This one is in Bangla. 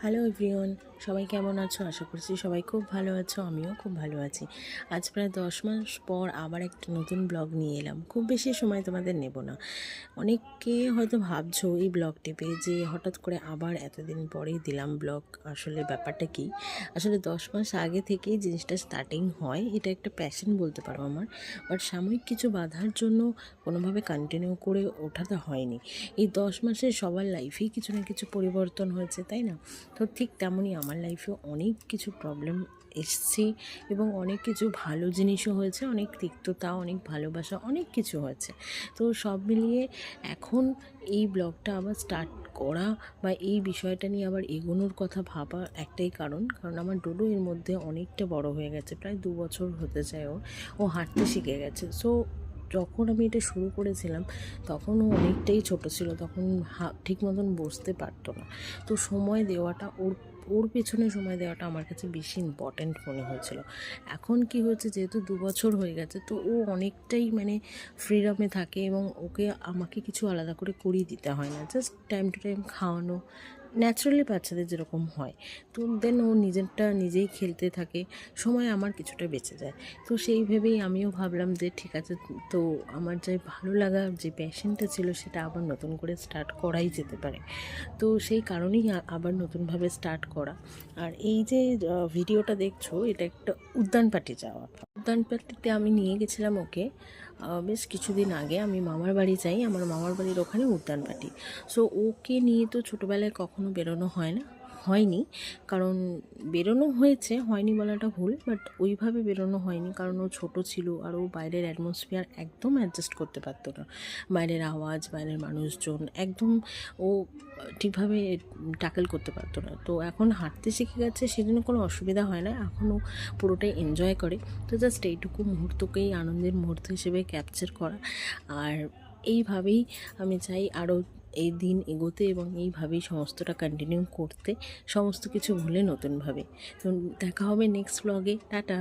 হ্যালো এভরিওয়ান সবাই কেমন আছো? আশা করছি সবাই খুব ভালো আছো, আমিও খুব ভালো আছি। আজ প্রায় দশ মাস পর আবার একটা নতুন ব্লগ নিয়ে এলাম। খুব বেশি সময় তোমাদের নেব না। অনেকে হয়তো ভাবছ এই ব্লগটি পেয়ে যে হঠাৎ করে আবার এতদিন পরেই দিলাম ব্লগ। আসলে ব্যাপারটা কি? আসলে দশ মাস আগে থেকেই জিনিসটা স্টার্টিং হয়। এটা একটা প্যাশন বলতে পারো আমার। বাট সাময়িক কিছু বাধার জন্য কোনোভাবে কন্টিনিউ করে ওঠাতে হয়নি। এই দশ মাসে সবার লাইফেই কিছু না কিছু পরিবর্তন হয়েছে, তাই না? তো ঠিক তেমনই আমার লাইফে অনেক কিছু প্রবলেম এসছে এবং অনেক কিছু ভালো জিনিসও হয়েছে, অনেক তিক্ততা, অনেক ভালোবাসা, অনেক কিছু হয়েছে। তো সব মিলিয়ে এখন এই ব্লগটা আবার স্টার্ট করা বা এই বিষয়টা নিয়ে আবার এগোনোর কথা ভাবা একটাই কারণ। কারণ আমার ডোডো এর মধ্যে অনেকটা বড় হয়ে গেছে, প্রায় দু বছর হতে চায় ও হাঁটতে শিখে গেছে। সো যখন আমি এটা শুরু করেছিলাম, তখন ও অনেকটাই ছোট ছিল, তখন ঠিক মতন বসতে পারতো না। তো সময় দেওয়াটা ওর ওর পেছনে সময় দেওয়াটা আমার কাছে বেশি ইম্পর্ট্যান্ট মনে হয়েছিল। এখন কি হয়েছে, যেহেতু দু বছর হয়ে গেছে, তো ও অনেকটাই মানে ফ্রিডমে থাকে এবং ওকে আমাকে কিছু আলাদা করে করিয়ে দিতে হয় না। জাস্ট টাইম টু টাইম খাওয়ানো ন্যাচারালি বাচ্চাদের যেরকম হয়, তো দেন ও নিজেরটা নিজেই খেলতে থাকে, সময় আমার কিছুটা বেঁচে যায়। তো সেই ভেবেই আমিও ভাবলাম যে ঠিক আছে, তো আমার যে ভালো লাগা যে প্যাশনটা ছিল সেটা আবার নতুন করে স্টার্ট করাই যেতে পারে। তো সেই কারণেই আবার নতুনভাবে স্টার্ট করা। আর এই যে ভিডিওটা দেখছ, এটা একটা উদ্যান পার্টি যাওয়া। উদ্যান পার্টিতে আমি নিয়ে গেছিলাম ওকে বেশ কিছুদিন আগে। আমি মামার বাড়ি যাই, আমার মামার বাড়ির ওখানে উদ্যান পার্টি সো ওকে নিয়ে তো ছোটোবেলায় কখনো বেরোনো হয় না। হয়নি। কারণ বেরোনো হয়েছে, হয়নি বলাটা ভুল বাট ওইভাবে বেরোনো হয়নি। কারণ ও ছোট ছিল আর ও বাইরের অ্যাটমসফিয়ার একদম অ্যাডজাস্ট করতে পারতো না। বাইরের আওয়াজ, বাইরের মানুষজন, একদম ও ঠিকভাবে ট্যাকেল করতে পারতো না। তো এখন হাঁটতে শিখে গেছে, সেজন্য কোনো অসুবিধা হয় না। এখনও পুরোটাই এনজয় করে। তো জাস্ট এইটুকু মুহূর্তকেই আনন্দের মুহূর্ত হিসেবে ক্যাপচার করা। আর এইভাবেই আমি চাই আরও এই দিন এগোতে এবং এইভাবেই সমস্তটা কন্টিনিউ করতে, সমস্ত কিছু ভুলে নতুনভাবে। তো দেখা হবে নেক্সট ব্লগে টাটা!